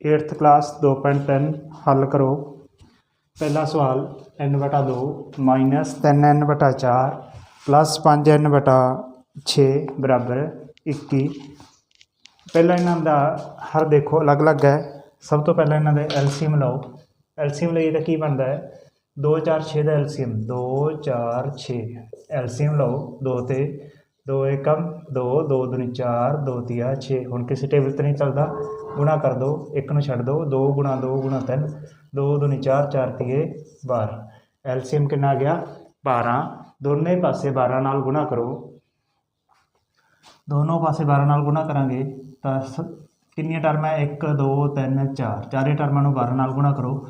8th class 2.3 ਹੱਲ ਕਰੋ। ਪਹਿਲਾ ਸਵਾਲ n ਬਟਾ 2 ਮਾਈਨਸ 3n ਬਟਾ 4 ਪਲੱਸ 5n ਬਟਾ 6 ਬਰਾਬਰ 21 ਪਹਿਲਾਂ ਇਹਨਾਂ ਦਾ ਹਰ ਦੇਖੋ, ਅਲੱਗ-ਅਲੱਗ ਹੈ। ਸਭ ਤੋਂ ਪਹਿਲਾਂ ਇਹਨਾਂ ਦੇ ਐਲਸੀਐਮ ਲਓ। ਐਲਸੀਐਮ ਲਈ ਤਾਂ ਕੀ ਬਣਦਾ ਹੈ? 2 4 6 ਦਾ ਐਲਸੀਐਮ 2 4 6 ਐਲਸੀਐਮ ਲਓ 2 ਤੇ 2 ਏਕਮ 2 2 ਦੁਨੀ 4 2 ਤੀਆ 6 ਹੁਣ ਕਿਸੇ ਟੇਬਲ ਤੇ ਨਹੀਂ ਚੱਲਦਾ। ਗੁਣਾ ਕਰ ਦੋ, ਇੱਕ ਨੂੰ ਛੱਡ ਦੋ 2 ਗੁਣਾ 2 ਗੁਣਾ 3 2 ਦੁਨੀ 4 4 ਤੀਏ 12 ਐਲਸੀਐਮ ਕਿੰਨਾ ਆ ਗਿਆ? 12 ਦੋਨੇ ਪਾਸੇ 12 ਨਾਲ ਗੁਣਾ ਕਰੋ। ਦੋਨੋਂ ਪਾਸੇ 12 ਨਾਲ ਗੁਣਾ ਕਰਾਂਗੇ ਤਾਂ ਸ- ਕਿੰਨੀਆਂ ਟਰਮਾਂ? 1 2 3 4 ਚਾਰੇ ਟਰਮਾਂ ਨੂੰ 12 ਨਾਲ ਗੁਣਾ ਕਰੋ।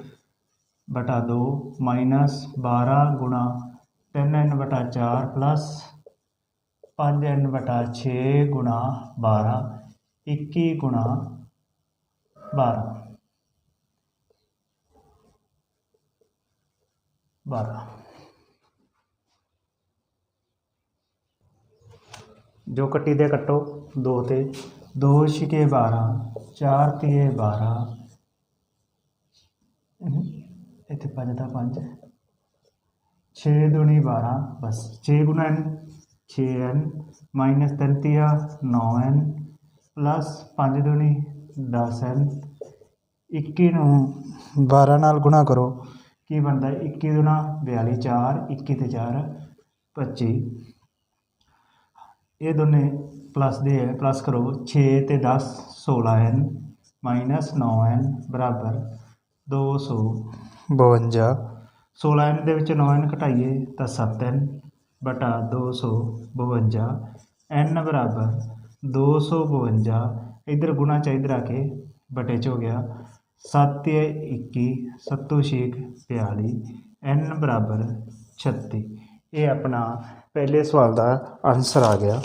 ਬਟਾ 2 ਮਾਈਨਸ 12 ਗੁਣਾ 3n ਬਟਾ 4 ਪੰਜ 5n ਬਟਾ 6 ਗੁਣਾ 12 21 ਗੁਣਾ 12 12 ਜੋ ਕੱਟੀ ਦੇ ਕੱਟੋ 2 ਤੇ। 2 ਛਿਕੇ 12 4 ਤੀਏ 12 ਇੱਥੇ 5 ਦਾ 5 6 ਦੁਣੀ 12 ਬਸ। 6 ਗੁਣਾ n 6n ਮਾਈਨਸ 3 ਤੀਆ 9n ਪਲੱਸ 5 ਦੁਨੀ 10n 21 ਨੂੰ 12 ਨਾਲ ਗੁਣਾ ਕਰੋ, ਕੀ ਬਣਦਾ ਹੈ? 21 ਦੁਨਾ 42 4 21 ਤੇ 4 25 ਇਹ ਦੋਨੇ ਪਲੱਸ ਦੇ ਹੈ ਪਲੱਸ ਕਰੋ 6 ਤੇ 10 16n ਮਾਈਨਸ 9n ਬਰਾਬਰ 252 16n ਦੇ ਵਿੱਚ 9n ਘਟਾਈਏ ਤਾਂ 7n ਬਟਾ 252 n ਬਰਾਬਰ 252 ਇਧਰ ਗੁਣਾ ਚ ਇਧਰ ਆ ਕੇ ਬਟੇ ਚ ਹੋ ਗਿਆ 7 21 7 6 42 n ਬਰਾਬਰ 36 ਇਹ ਆਪਣਾ ਪਹਿਲੇ ਸਵਾਲ ਦਾ ਆਨਸਰ ਆ ਗਿਆ।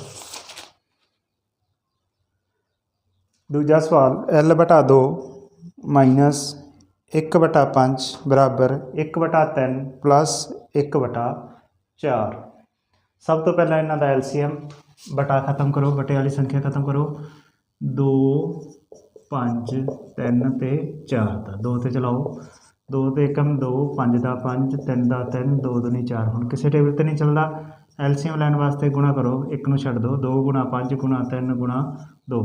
ਦੂਜਾ ਸਵਾਲ l ਬਟਾ 2 ਮਾਈਨਸ 1 ਬਟਾ 5 ਬਰਾਬਰ 1 ਬਟਾ 3 ਪਲੱਸ 1 ਬਟਾ 4 ਸਭ ਤੋਂ ਪਹਿਲਾਂ ਇਹਨਾਂ ਦਾ ਐਲਸੀਐਮ ਬਟਾ ਖਤਮ ਕਰੋ, ਬਟੇ ਵਾਲੀ ਸੰਖਿਆ ਖਤਮ ਕਰੋ। 2 5 3 ਤੇ 4 ਦਾ 2 ਤੇ ਚਲਾਓ। 2 ਤੇ ਏਕਮ 2 5 ਦਾ 5 3 ਦਾ 3 2 ਦੁਨੀ 4 ਹੁਣ ਕਿਸੇ ਟੇਬਲ ਤੇ ਨਹੀਂ ਚੱਲਦਾ। ਐਲਸੀਐਮ ਲੈਣ ਵਾਸਤੇ ਗੁਣਾ ਕਰੋ, ਇੱਕ ਨੂੰ ਛੱਡ ਦਿਓ 2 ਗੁਣਾ 5 ਗੁਣਾ 3 ਗੁਣਾ 2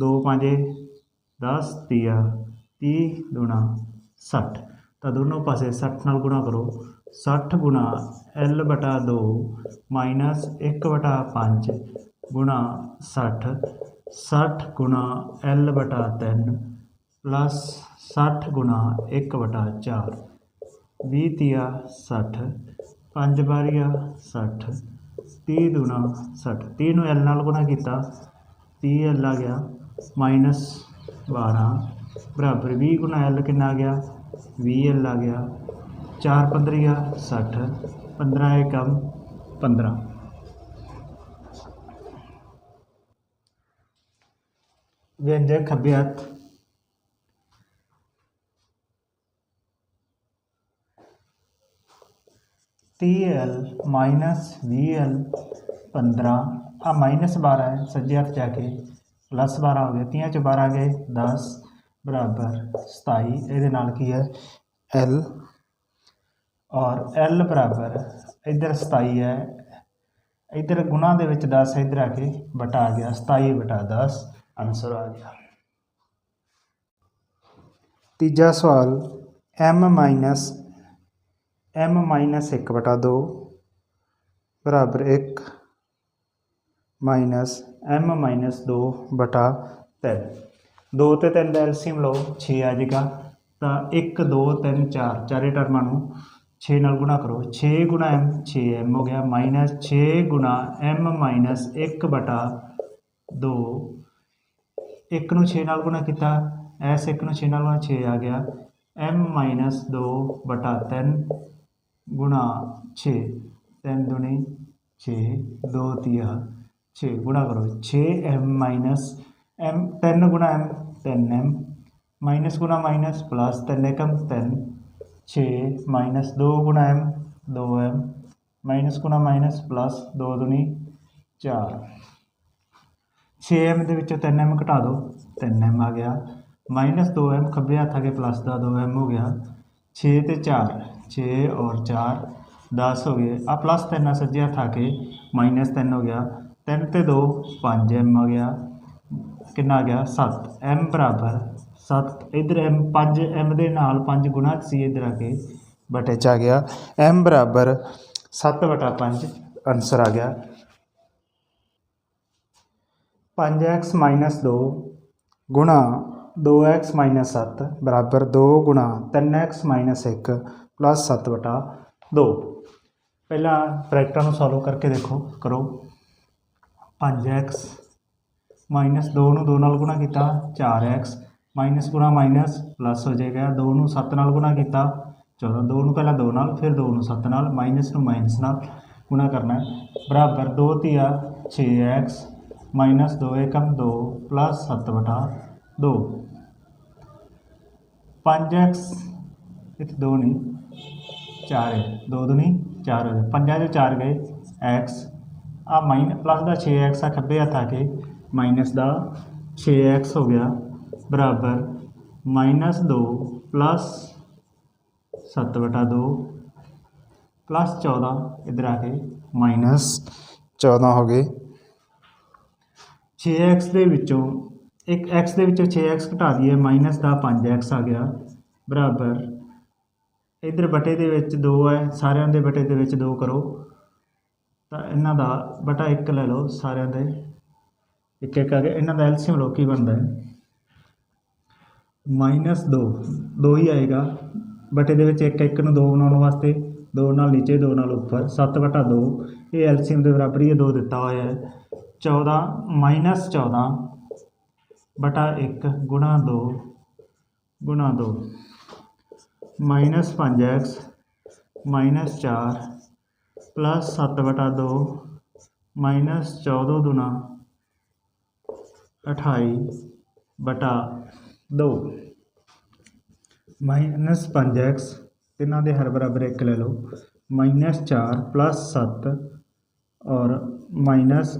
2 5 10 ਤੀਆ 30 ਗੁਣਾ 60 ਤਾਂ ਦੋਨੋਂ ਪਾਸੇ 60 ਨਾਲ ਗੁਣਾ ਕਰੋ। 60 ਗੁਣਾ L ਬਟਾ 2 ਮਾਈਨਸ 1 ਬਟਾ 5 ਗੁਣਾ 60 60 ਗੁਣਾ L ਬਟਾ 3 ਪਲੱਸ 60 ਗੁਣਾ 1 ਬਟਾ 4 ਵੀਹ ਤੀਆ 60 ਪੰਜ ਬਾਰੀਆ 60 30 ਦੁਣਾ 60 30 ਨੂੰ L ਨਾਲ ਗੁਣਾ ਕੀਤਾ 30 L ਆ ਗਿਆ ਮਾਈਨਸ 12 ਬਰਾਬਰ 20 ਗੁਣਾ L ਕਿੰਨਾ ਆ ਗਿਆ? 20 L ਆ ਗਿਆ 4 ਪੰਦਰੀਆ 60 15 ਏਕਮ 15 ਵਿਅੰਜਕ ਖੱਬੇ ਹੱਥ ਤੀਹ ਐਲ ਮਾਈਨਸ ਵੀਹ ਐਲ ਪੰਦਰਾਂ ਆ ਮਾਈਨਸ ਬਾਰ੍ਹਾਂ ਹੈ ਸੱਜੇ ਹੱਥ ਜਾ ਕੇ ਪਲੱਸ ਬਾਰ੍ਹਾਂ ਹੋ ਗਿਆ ਤੀਆਂ ਚ ਬਾਰ੍ਹਾਂ ਗਏ 10 ਬਰਾਬਰ 27 ਇਹਦੇ ਨਾਲ ਕੀ ਹੈ? ਐਲ ਔਰ ਐਲ ਬਰਾਬਰ ਇੱਧਰ 27 ਹੈ, ਇੱਧਰ ਗੁਣਾ ਦੇ ਵਿੱਚ 10 ਇੱਧਰ ਆ ਕੇ ਬਟਾ ਗਿਆ 27 ਬਟਾ 10 ਆਨਸਰ ਆ ਗਿਆ। ਤੀਜਾ ਸਵਾਲ, m ਮਾਈਨਸ m ਮਾਈਨਸ 1 ਬਟਾ 2 ਬਰਾਬਰ 1 ਮਾਈਨਸ m ਮਾਈਨਸ 2 ਬਟਾ 3 2 ਤੇ 3 ਦਾ ਐਲਸੀਐਮ ਲਓ 6 ਆ ਜਾਏਗਾ ਤਾਂ 1 2 3 4 ਚਾਰੇ ਟਰਮਾਂ ਨੂੰ 6 ਨਾਲ ਗੁਣਾ ਕਰੋ। 6 ਗੁਣਾ m 6m ਹੋ ਗਿਆ ਮਾਈਨਸ 6 ਗੁਣਾ m ਮਾਈਨਸ 1 ਬਟਾ 2 1 ਨੂੰ 6 ਨਾਲ ਗੁਣਾ ਕੀਤਾ। ਐਸ 1 ਨੂੰ 6 ਨਾਲ ਗੁਣਾ 6 ਆ ਗਿਆ। m ਮਾਈਨਸ 2 ਬਟਾ 3 ਗੁਣਾ 6 3 ਦੁਨੀ 6 2 ਤੀਆ। 6 ਗੁਣਾ ਕਰੋ। 6m ਮਾਈਨਸ m 3 ਗੁਣਾ m 3m ਮਾਈਨਸ ਗੁਣਾ ਮਾਈਨਸ ਪਲੱਸ 3 ਏਕਮ 3 6 ਮਾਈਨਸ 2 ਗੁਣਾ m 2m ਮਾਈਨਸ ਗੁਣਾ ਮਾਈਨਸ ਪਲੱਸ 2 ਦੁਨੀ 4 6m ਦੇ ਵਿੱਚੋਂ 3m ਘਟਾ ਦਿਓ 3m ਆ ਗਿਆ ਮਾਈਨਸ 2m ਖੱਬੇ ਹੱਥ ਆ ਕੇ ਪਲੱਸ ਦਾ 2m ਹੋ ਗਿਆ 6 ਤੇ 4 6 ਔਰ 4 10 ਹੋ ਗਏ ਆ ਪਲੱਸ 3 ਆ ਸੱਜੇ ਹੱਥ ਆ ਕੇ ਮਾਈਨਸ 3 ਹੋ ਗਿਆ 3 ਤੇ 2 5m ਆ ਗਿਆ ਕਿੰਨਾ ਆ ਗਿਆ? 7 m ਬਰਾਬਰ। 7 ਇਧਰ m 5 m ਦੇ ਨਾਲ 5 ਗੁਣਾ ਸੀ ਇਧਰ ਆ ਕੇ। ਬਟੇ ਚ ਆ ਗਿਆ। M ਬਰਾਬਰ 7 ਬਟਾ 5 ਆਨਸਰ ਆ ਗਿਆ। 5x 2 ਗੁਣਾ 2x 7 ਬਰਾਬਰ 2 ਗੁਣਾ 3x 1 ਪਲੱਸ 7 ਬਟਾ 2 ਪਹਿਲਾਂ ਬ੍ਰੈਕਟਾਂ ਨੂੰ ਸੋਲਵ ਕਰਕੇ ਦੇਖੋ। ਕਰੋ। 5x ਮਾਈਨਸ 2 ਨੂੰ 2 ਨਾਲ ਗੁਣਾ ਕੀਤਾ 4x ਮਾਈਨਸ ਗੁਣਾ ਮਾਈਨਸ ਪਲੱਸ ਹੋ ਜਾਏਗਾ 2 ਨੂੰ 7 ਨਾਲ ਗੁਣਾ ਕੀਤਾ 14 2 ਨੂੰ ਪਹਿਲਾਂ 2 ਨਾਲ, ਫਿਰ 2 ਨੂੰ 7 ਨਾਲ, ਮਾਈਨਸ ਨੂੰ ਮਾਈਨਸ ਨਾਲ ਗੁਣਾ ਕਰਨਾ ਹੈ। ਬਰਾਬਰ 2 ਤੀਆ 6x ਮਾਈਨਸ 2 ਏਕਮ 2 ਪਲੱਸ 7 ਬਟਾ 2 5x ਇੱਥੇ 2 ਨਹੀਂ 4 ਹੈ 2 ਨਹੀਂ 4 ਹੋ। ਗਏ 5 ਚੋਂ 4 ਗਏ x ਆ ਮਾਈਨ ਪਲੱਸ ਦਾ 6x ਆ ਖੱਬੇ ਹੱਥ ਆ ਕੇ ਮਾਈਨਸ ਦਾ 6x ਹੋ ਗਿਆ ਬਰਾਬਰ ਮਾਈਨਸ 2 ਪਲੱਸ 7 ਬਟਾ 2 ਪਲੱਸ 14 ਇਧਰ ਆ ਕੇ ਮਾਈਨਸ 14 ਹੋ ਗਏ। 6x ਦੇ ਵਿੱਚੋਂ ਇੱਕ x ਦੇ ਵਿੱਚੋਂ 6x ਘਟਾ ਦਈਏ, ਮਾਈਨਸ ਦਾ 5x ਆ ਗਿਆ ਬਰਾਬਰ। ਇਧਰ ਬਟੇ ਦੇ ਵਿੱਚ 2 ਹੈ, ਸਾਰਿਆਂ ਦੇ ਬਟੇ ਦੇ ਵਿੱਚ 2 ਕਰੋ। ਤਾਂ ਇਹਨਾਂ ਦਾ ਬਟਾ 1 ਲੈ ਲਓ, ਸਾਰਿਆਂ ਦੇ ਇੱਕ ਇੱਕ ਆ ਗਿਆ ਇਹਨਾਂ ਦਾ ਐਲਸੀਐਮ ਲਓ ਕੀ ਬਣਦਾ ਹੈ। ਮਾਈਨਸ 2 2 ਹੀ ਆਏਗਾ ਬਟੇ ਦੇ ਵਿੱਚ ਇੱਕ ਇੱਕ ਨੂੰ 2 ਬਣਾਉਣ ਵਾਸਤੇ 2 ਨਾਲ ਨੀਚੇ 2 ਨਾਲ ਉੱਪਰ 7 ਬਟਾ 2 ਇਹ ਐਲਸੀਐਮ ਦੇ ਬਰਾਬਰ ਹੀ ਇਹ 2 ਦਿੱਤਾ ਹੋਇਆ ਹੈ। 14 ਮਾਈਨਸ 14 ਬਟਾ 1 ਗੁਣਾ 2 ਗੁਣਾ 2 ਮਾਈਨਸ 5x ਮਾਈਨਸ 4 ਪਲੱਸ 7 ਬਟਾ 2 ਮਾਈਨਸ 14 ਦੁਣਾ 28 ਬਟਾ 2 ਮਾਈਨਸ 5x ਤਿੰਨਾਂ ਦੇ ਹਰ ਬਰਾਬਰ 1 ਲੈ ਲਓ। ਮਾਈਨਸ 4 ਪਲੱਸ 7 ਔਰ ਮਾਈਨਸ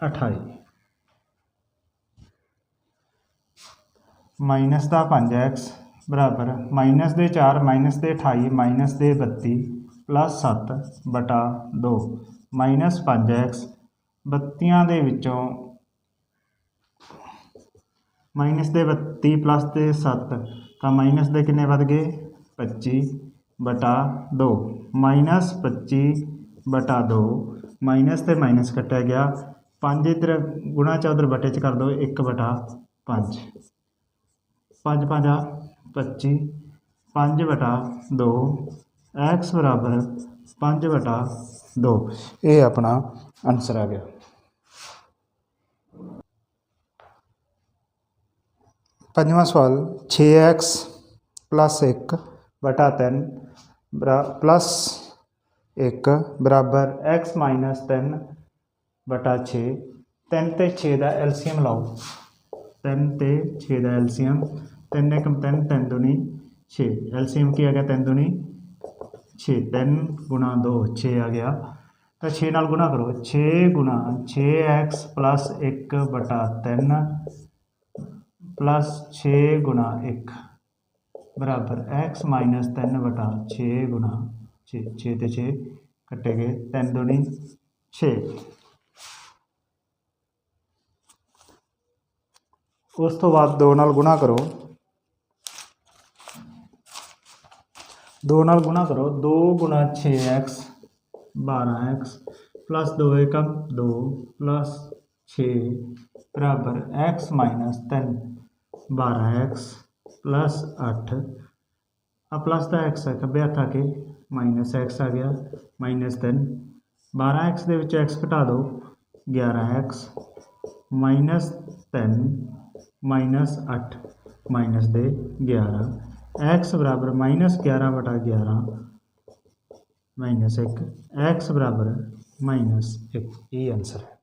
28 ਮਾਈਨਸ ਦਾ 5x ਬਰਾਬਰ ਮਾਈਨਸ ਦੇ 4 ਮਾਈਨਸ ਦੇ 28 ਮਾਈਨਸ ਦੇ 32 ਪਲੱਸ 7 ਬਟਾ 2 ਮਾਈਨਸ 5x ਬੱਤੀਆਂ ਦੇ ਵਿੱਚੋਂ ਮਾਈਨਸ ਦੇ 32 ਪਲੱਸ ਦੇ 7 ਤਾਂ ਮਾਈਨਸ ਦੇ ਕਿੰਨੇ ਵੱਧ ਗਏ? 25 ਬਟਾ 2 ਮਾਈਨਸ 25 ਬਟਾ 2 ਮਾਈਨਸ ਤੇ ਮਾਈਨਸ ਕੱਟਿਆ ਗਿਆ। 5 ਇਧਰ ਗੁਣਾ ਚ ਉਧਰ ਬਟੇ ਚ ਕਰ ਦਿਓ 1 ਬਟਾ 5 5 5 25 5 ਬਟਾ 2 x ਬਰਾਬਰ 5 ਬਟਾ 2 ਇਹ ਆਪਣਾ ਆਨਸਰ ਆ ਗਿਆ। ਪੰਜਵਾਂ ਸਵਾਲ 6x ਪਲੱਸ 1 ਬਟਾ 3 ਬਰਾ ਪਲੱਸ 1 ਬਰਾਬਰ x ਮਾਈਨਸ 3 ਬਟਾ 6 3 ਤੇ 6 ਦਾ ਐਲਸੀਐਮ ਲਾਓ। 3 ਤੇ 6 ਦਾ ਐਲਸੀਐਮ 3 ਏਕਮ 3 3 ਦੁਨੀ 6 ਐਲਸੀਐਮ ਕੀ ਆ ਗਿਆ? 3 ਦੁਨੀ 6 3 ਗੁਣਾ 2 6 ਆ ਗਿਆ। ਤਾਂ 6 ਨਾਲ ਗੁਣਾ ਕਰੋ। 6 ਗੁਣਾ 6x ਪਲੱਸ 1 ਬਟਾ 3 ਪਲੱਸ 6 ਗੁਣਾ 1 ਬਰਾਬਰ x ਮਾਈਨਸ 3 ਵਟਾ 6 ਗੁਣਾ 6 6 ਤੇ 6 ਕੱਟੇ ਗਏ 3 ਦੁਣੀ 6 ਉਸ ਤੋਂ ਬਾਅਦ 2 ਨਾਲ ਗੁਣਾ ਕਰੋ। 2 ਨਾਲ ਗੁਣਾ ਕਰੋ 2 ਗੁਣਾ 6x 12x 2 एकम 2 6 बराबर x 3 बारह एक्स प्लस अठ अब प्लस तो एक्स है खबे हत्थ आके माइनस एक्स आ गया माइनस तीन बारह एक्स के एक्स घटा दो, ग्यारह एक्स माइनस तीन माइनस अठ माइनस दे ग्यारह। एक्स बराबर माइनस ग्यारह बटा ग्यारह। माइनस एक। एक्स बराबर माइनस एक। ये आंसर है।